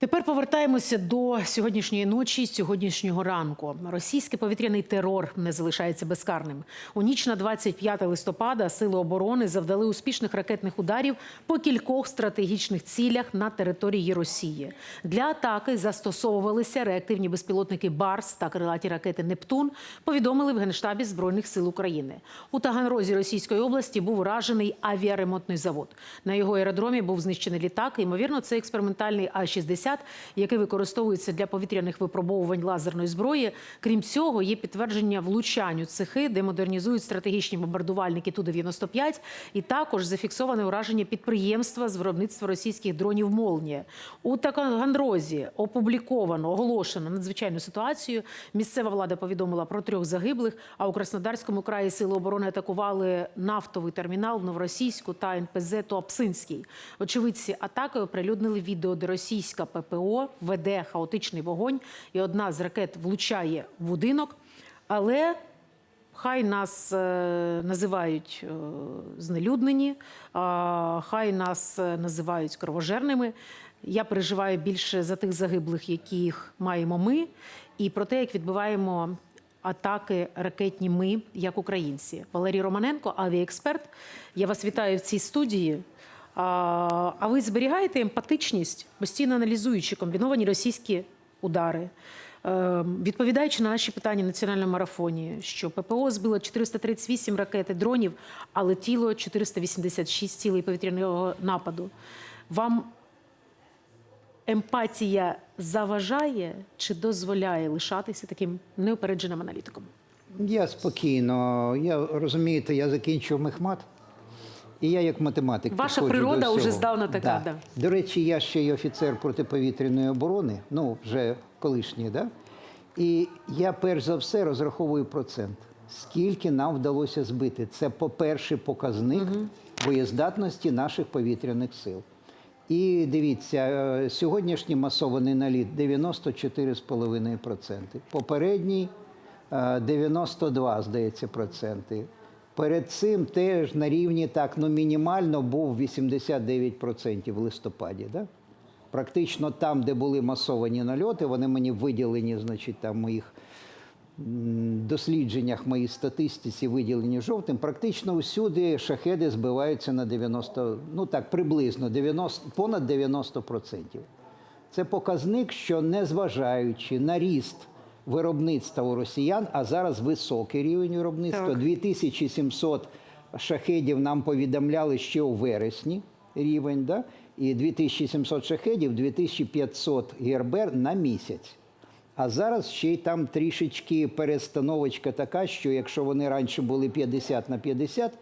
Тепер повертаємося до сьогоднішньої ночі, сьогоднішнього ранку. Російський повітряний терор не залишається безкарним. У ніч на 25 листопада сили оборони завдали успішних ракетних ударів по кількох стратегічних цілях на території Росії. Для атаки застосовувалися реактивні безпілотники Барс та крилаті ракети Нептун. Повідомили в генштабі збройних сил України. У Таганрозі Російської області був уражений авіаремонтний завод. На його аеродромі був знищений літак. Ймовірно, це експериментальний А-60, який використовується для повітряних випробовувань лазерної зброї. Крім цього, є підтвердження влучань цехи, де модернізують стратегічні бомбардувальники Ту-95. І також зафіксоване ураження підприємства з виробництва російських дронів «Молнія». У Таганрозі опубліковано, оголошено надзвичайну ситуацію. Місцева влада повідомила про трьох загиблих, а у Краснодарському краї сили оборони атакували нафтовий термінал в Новоросійську та НПЗ Туапсинський. Очевидці атаки оприлюднили відео, де російська ППО веде хаотичний вогонь, і одна з ракет влучає в будинок. Але Хай нас е, називають е, знелюднені, хай нас е, називають кровожерними. Я переживаю більше за тих загиблих, яких маємо ми, і про те, як відбиваємо атаки ракетні ми, як українці. Валерій Романенко, авіаексперт. Я вас вітаю в цій студії. А ви зберігаєте емпатичність, постійно аналізуючи комбіновані російські удари, Е, відповідаючи на наші питання в національному марафоні, що ППО збило 438 ракет і дронів, а летіло 486 цілей повітряного нападу. Вам емпатія заважає чи дозволяє лишатися таким неупередженим аналітиком? Я спокійно. Я розумієте, я закінчив мехмат. І я як математик. Ваша природа уже здавна така, да. До речі, я ще й офіцер протиповітряної оборони, ну вже колишній, да? І я перш за все розраховую процент. Скільки нам вдалося збити? Це, по-перше, показник боєздатності наших повітряних сил. І дивіться, е, сьогоднішній масований наліт 94,5%. Попередній е, 92, здається, проценти. Перед цим теж на рівні так, ну мінімально був 89% в листопаді. Да? Практично там, де були масовані нальоти, вони мені виділені, значить, там моїх дослідженнях, моїй статистиці виділені жовтим. Практично усюди шахеди збиваються на 90, ну так, приблизно 90, понад 90%. Це показник, що незважаючи на ріст виробництва у росіян, а зараз високий рівень виробництва, Так. 2700 шахедів нам повідомляли ще у вересні рівень, да? і 2700 шахедів, 2500 гербер на місяць. А зараз ще й там трішечки перестановочка така, що якщо вони раніше були 50 на 50,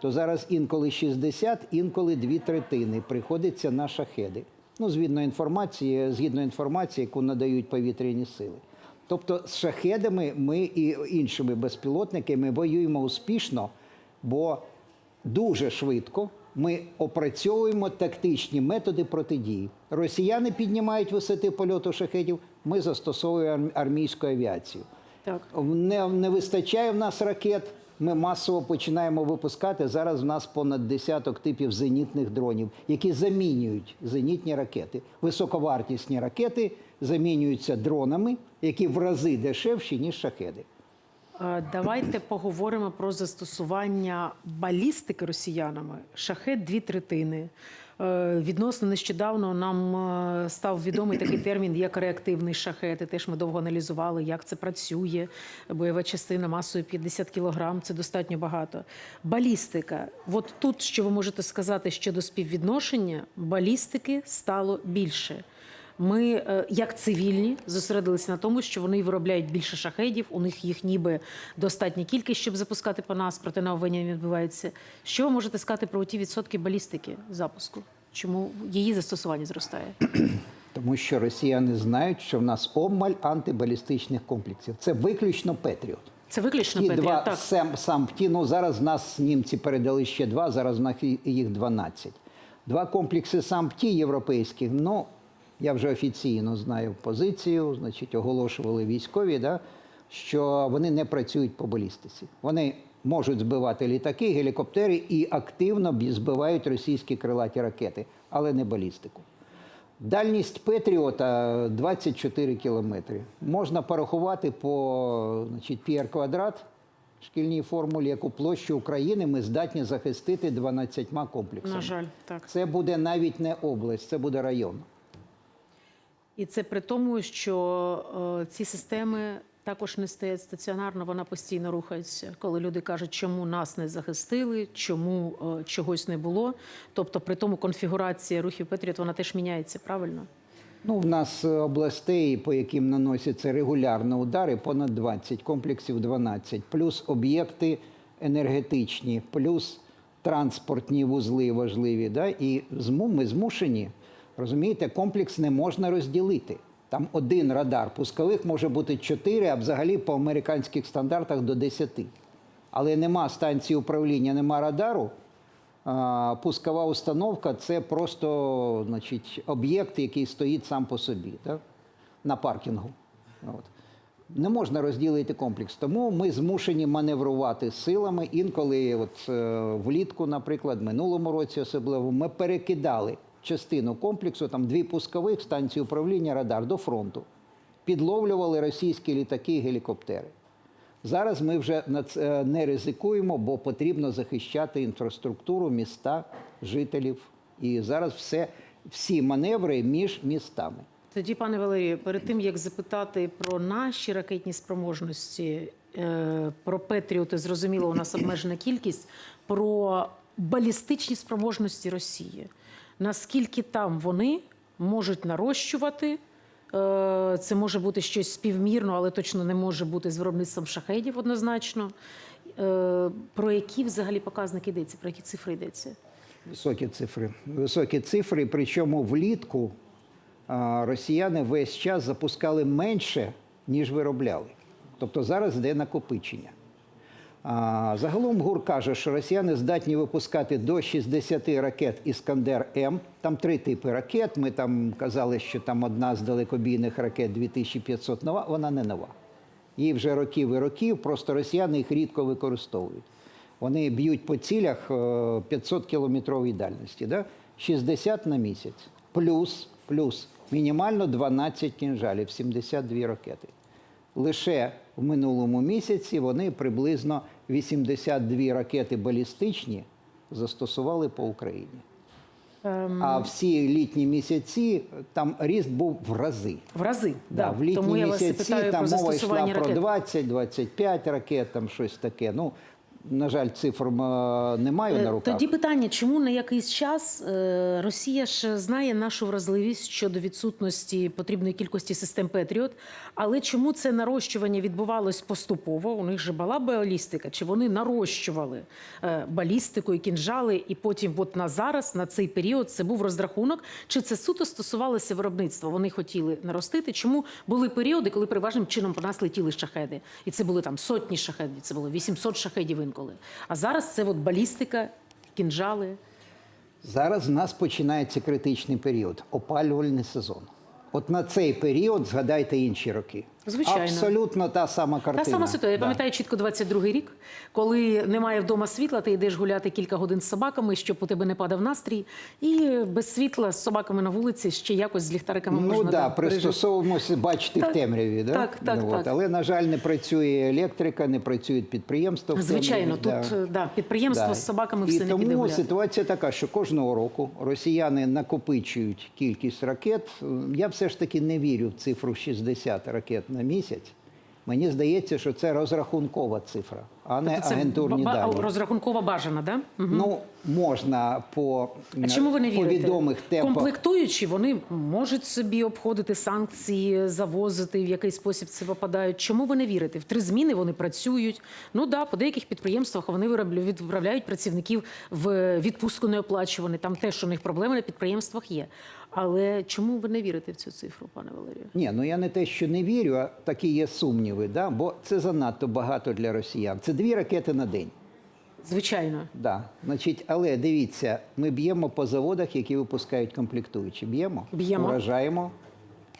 то зараз інколи 60, інколи дві третини приходиться на шахеди. Ну, згідно інформації, згідно інформації, яку надають повітряні сили. Тобто з шахедами ми і іншими безпілотниками воюємо успішно, бо дуже швидко ми опрацьовуємо тактичні методи протидії. Росіяни піднімають висоти польоту шахедів, ми застосовуємо армійську авіацію. Так. Не, не вистачає в нас ракет. Ми масово починаємо випускати. Зараз в нас понад десяток типів зенітних дронів, які замінюють зенітні ракети. Високовартісні ракети замінюються дронами, які в рази дешевші, ніж шахеди. Давайте поговоримо про застосування балістики росіянами. Шахет дві третини. Е, Відносно нещодавно нам е, став відомий такий термін, як реактивний шахет. І теж ми довго аналізували, як це працює. Бойова частина масою 50 кілограм це достатньо багато. Балістика. От тут що ви можете сказати щодо співвідношення, балістики стало більше. Ми, е, як цивільні, зосередилися на тому, що вони виробляють більше шахедів. У них їх ніби достатня кількість, щоб запускати по нас, проте наведення не відбувається. Що ви можете сказати про ті відсотки балістики запуску? Чому її застосування зростає? Тому що росіяни знають, що в нас обмаль антибалістичних комплексів. Це виключно Петріот. Це виключно Ті Петрі. два Так. сам, сам ті, ну зараз в нас німці передали ще два, зараз в нас їх 12. Два комплекси сампті європейських, ну я вже офіційно знаю позицію, значить, оголошували військові. Да? що вони не працюють по балістиці. Вони можуть збивати літаки, гелікоптери і активно збивають російські крилаті ракети, але не балістику. Дальність Петріота 24 кілометри. Можна порахувати по значить, пір квадрат шкільній формулі, яку площу України ми здатні захистити 12 комплексами. На жаль, так. Це буде навіть не область, це буде район. І це при тому, що е, ці системи також не стоять стаціонарно, вона постійно рухається. Коли люди кажуть, чому нас не захистили, чому е, чогось не було. Тобто, при тому конфігурація рухів Петріот вона теж міняється, правильно? Ну, в нас е, областей, по яким наносяться регулярно удари, понад 20, комплексів 12, плюс об'єкти енергетичні, плюс транспортні вузли важливі. Да? І ми змушені, розумієте, комплекс не можна розділити. Там один радар пускових може бути 4, а взагалі по американських стандартах до 10. Але нема станції управління, нема радару. Пускова установка це просто значить, об'єкт, який стоїть сам по собі так? на паркінгу. От. Не можна розділити комплекс. Тому ми змушені маневрувати силами. Інколи, от, е, влітку, наприклад, минулому році особливо, ми перекидали частину комплексу, там дві пускових станції управління радар до фронту. Підловлювали російські літаки і гелікоптери. Зараз ми вже на не ризикуємо, бо потрібно захищати інфраструктуру, міста, жителів. І зараз все, всі маневри між містами. Тоді, пане Валерію, перед тим як запитати про наші ракетні спроможності, е, про Петріоти, зрозуміло, у нас обмежена кількість, про балістичні спроможності Росії. Наскільки там вони можуть нарощувати? Е, Це може бути щось співмірно, але точно не може бути з виробництвом шахедів однозначно. Е, Про які взагалі показники йдеться, про які цифри йдеться? Високі цифри. Високі цифри, причому влітку росіяни весь час запускали менше, ніж виробляли. Тобто зараз йде накопичення. Загалом ГУР каже, що росіяни здатні випускати до 60 ракет Іскандер М. Там три типи ракет. Ми там казали, що там одна з далекобійних ракет 2500 нова, вона не нова. Їй вже років і років, просто росіяни їх рідко використовують. Вони б'ють по цілях е, 500 кілометровій дальності, да? 60 на місяць. Плюс, плюс мінімально 12 кінжалів, 72 ракети. Лише в минулому місяці вони приблизно 82 ракети балістичні застосували по Україні. Ем, А всі літні місяці там ріст був в рази. В рази. Да, Да, в літні Тому я вас місяці питаю там про мова йшла ракет. про ракет. 20-25 ракет, там щось таке. Ну, на жаль, цифр е, не маю Е, на руках. Тоді питання, чому на якийсь час е, Росія ж знає нашу вразливість щодо відсутності потрібної кількості систем Петріот, але чому це нарощування відбувалось поступово? У них же була балістика, чи вони нарощували балістику і кінжали, і потім, от на зараз, на цей період, це був розрахунок, чи це суто стосувалося виробництва? Вони хотіли наростити. Чому були періоди, коли переважним чином по нас летіли шахеди, і це були там сотні шахедів, це було 800 шахедів інколи. А зараз це от балістика, кінжали. Зараз в нас починається критичний період опалювальний сезон. От на цей період згадайте інші роки. Звичайно. Абсолютно та сама картина. Та сама ситуація. Я Да. пам'ятаю чітко 22-й рік, коли немає вдома світла, ти йдеш гуляти кілька годин з собаками, щоб у тебе не падав настрій. І без світла з собаками на вулиці ще якось з ліхтариками Ну можна так, да, пристосовуємося бачити Так, в темряві. Да? так, так, Ну, так. От. Але, на жаль, не працює електрика, не працюють підприємства. в Звичайно, темряві, тут да. е, да, підприємство Да. з собаками І все не піде тому ситуація така, що кожного року росіяни накопичують кількість ракет. Я все ж таки не вірю в цифру 60 ракет на місяць. Мені здається, що це розрахункова цифра, а не Тобто це агентурні дані. розрахункова бажана, да? Мгм. Ну, можна по, А чому ви не по відомих темпах. Комплектуючі, вони можуть собі обходити санкції, завозити, в який спосіб це випадають. Чому ви не вірите? В три зміни вони працюють. Ну да, по деяких підприємствах вони відправляють працівників в відпустку неоплачуваний. Там теж у них проблеми на підприємствах є. Але чому ви не вірите в цю цифру, пане Валерію? Ні, ну я не те, що не вірю, а такі є сумніви, да? бо це занадто багато для росіян. Це дві ракети на день. Звичайно. Да. Значить, але дивіться, ми б'ємо по заводах, які випускають комплектуючі. Б'ємо, Б'ємо. вражаємо.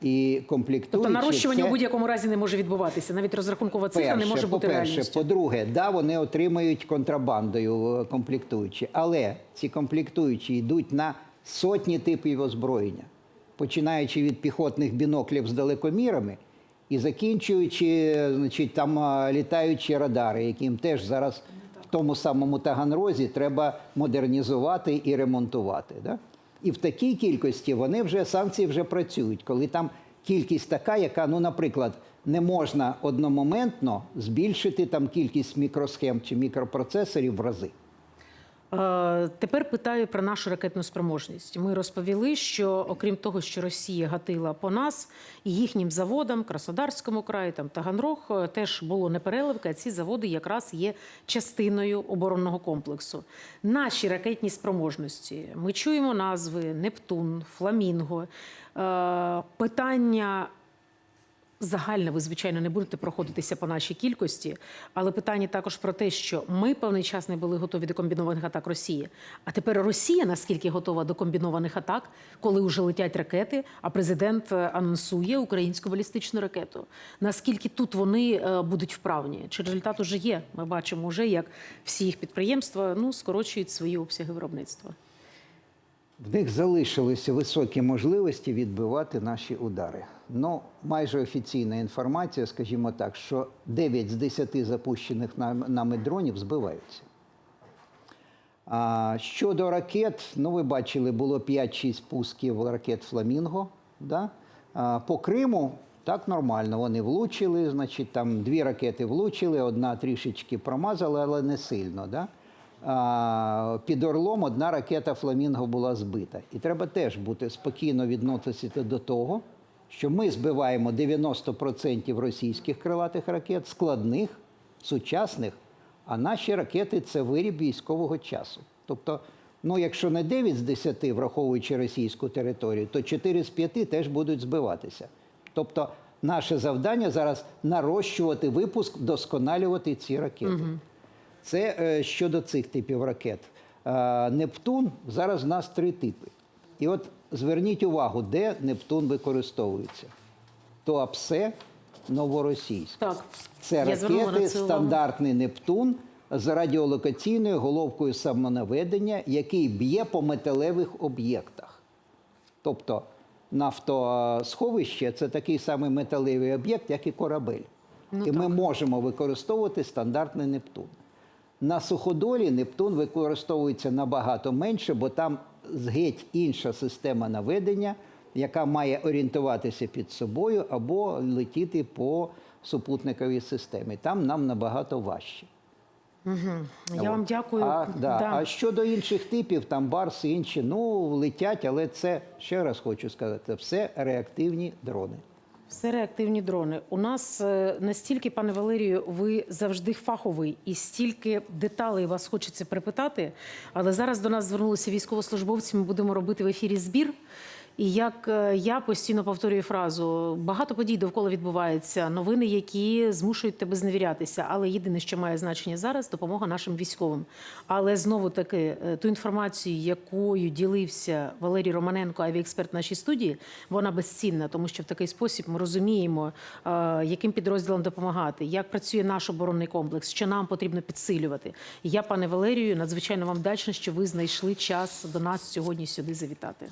І комплектуючі Тобто нарощування це- у будь-якому разі не може відбуватися. Навіть розрахункова цифра не може бути по-перше, реальністю. по-друге, да, вони отримають контрабандою е, комплектуючі, але ці комплектуючі йдуть на сотні типів озброєння, починаючи від піхотних біноклів з далекомірами і закінчуючи значить, там літаючі радари, яким теж зараз в тому самому Таганрозі треба модернізувати і ремонтувати. Да? І в такій кількості вони вже санкції вже працюють, коли там кількість така, яка, ну, наприклад, не можна одномоментно збільшити там кількість мікросхем чи мікропроцесорів в рази. Е, Тепер питаю про нашу ракетну спроможність. Ми розповіли, що окрім того, що Росія гатила по нас і їхнім заводам, Краснодарському краї, там Таганрог, е, теж було непереливки, ці заводи якраз є частиною оборонного комплексу. Наші ракетні спроможності. Ми чуємо назви Нептун, Фламінго. Е, Питання Загально ви, звичайно, не будете проходитися по нашій кількості, але питання також про те, що ми певний час не були готові до комбінованих атак Росії. А тепер Росія наскільки готова до комбінованих атак, коли вже летять ракети, а президент е, анонсує українську балістичну ракету. Наскільки тут вони е, будуть вправні? Чи результат уже є? Ми бачимо вже, як всі їх підприємства ну скорочують свої обсяги виробництва. В них залишилися високі можливості відбивати наші удари. Ну, майже офіційна інформація, скажімо так, що 9 з 10 запущених нами дронів збиваються. А щодо ракет, ну ви бачили, було 5-6 пусків ракет Фламінго. Да? А, по Криму так нормально. Вони влучили, значить, там дві ракети влучили, одна трішечки промазала, але не сильно. Да? Під Орлом одна ракета Фламінго була збита. І треба теж бути спокійно відноситися до того, що ми збиваємо 90% російських крилатих ракет, складних, сучасних, а наші ракети це виріб військового часу. Тобто, ну якщо не 9 з 10, враховуючи російську територію, то 4 з 5 теж будуть збиватися. Тобто, наше завдання зараз нарощувати випуск, вдосконалювати ці ракети. Це е, щодо цих типів ракет. Е, Нептун зараз в нас три типи. І от зверніть увагу, де Нептун використовується. Туапсе, Новоросійськ. Так Це ракети стандартний Нептун з радіолокаційною головкою самонаведення, який б'є по металевих об'єктах. Тобто нафтосховище це такий самий металевий об'єкт, як і корабель. Ну і ми можемо використовувати стандартний Нептун. На суходолі Нептун використовується набагато менше, бо там геть інша система наведення, яка має орієнтуватися під собою або летіти по супутниковій системі. Там нам набагато важче. Я вам дякую. А, да. Да. а щодо інших типів, там Барс і інші, ну летять, але це ще раз хочу сказати, все реактивні дрони. Все реактивні дрони. У нас е, настільки, пане Валерію, ви завжди фаховий і стільки деталей вас хочеться припитати. Але зараз до нас звернулися військовослужбовці. Ми будемо робити в ефірі збір. І як е, я постійно повторюю фразу, багато подій довкола відбувається, новини, які змушують тебе зневірятися. Але єдине, що має значення зараз, допомога нашим військовим. Але знову таки, е, ту інформацію, якою ділився Валерій Романенко, авіаексперт в нашій студії, вона безцінна, тому що в такий спосіб ми розуміємо, е, яким підрозділам допомагати, як працює наш оборонний комплекс, що нам потрібно підсилювати. Я, пане Валерію, надзвичайно вам вдячна, що ви знайшли час до нас сьогодні сюди завітати.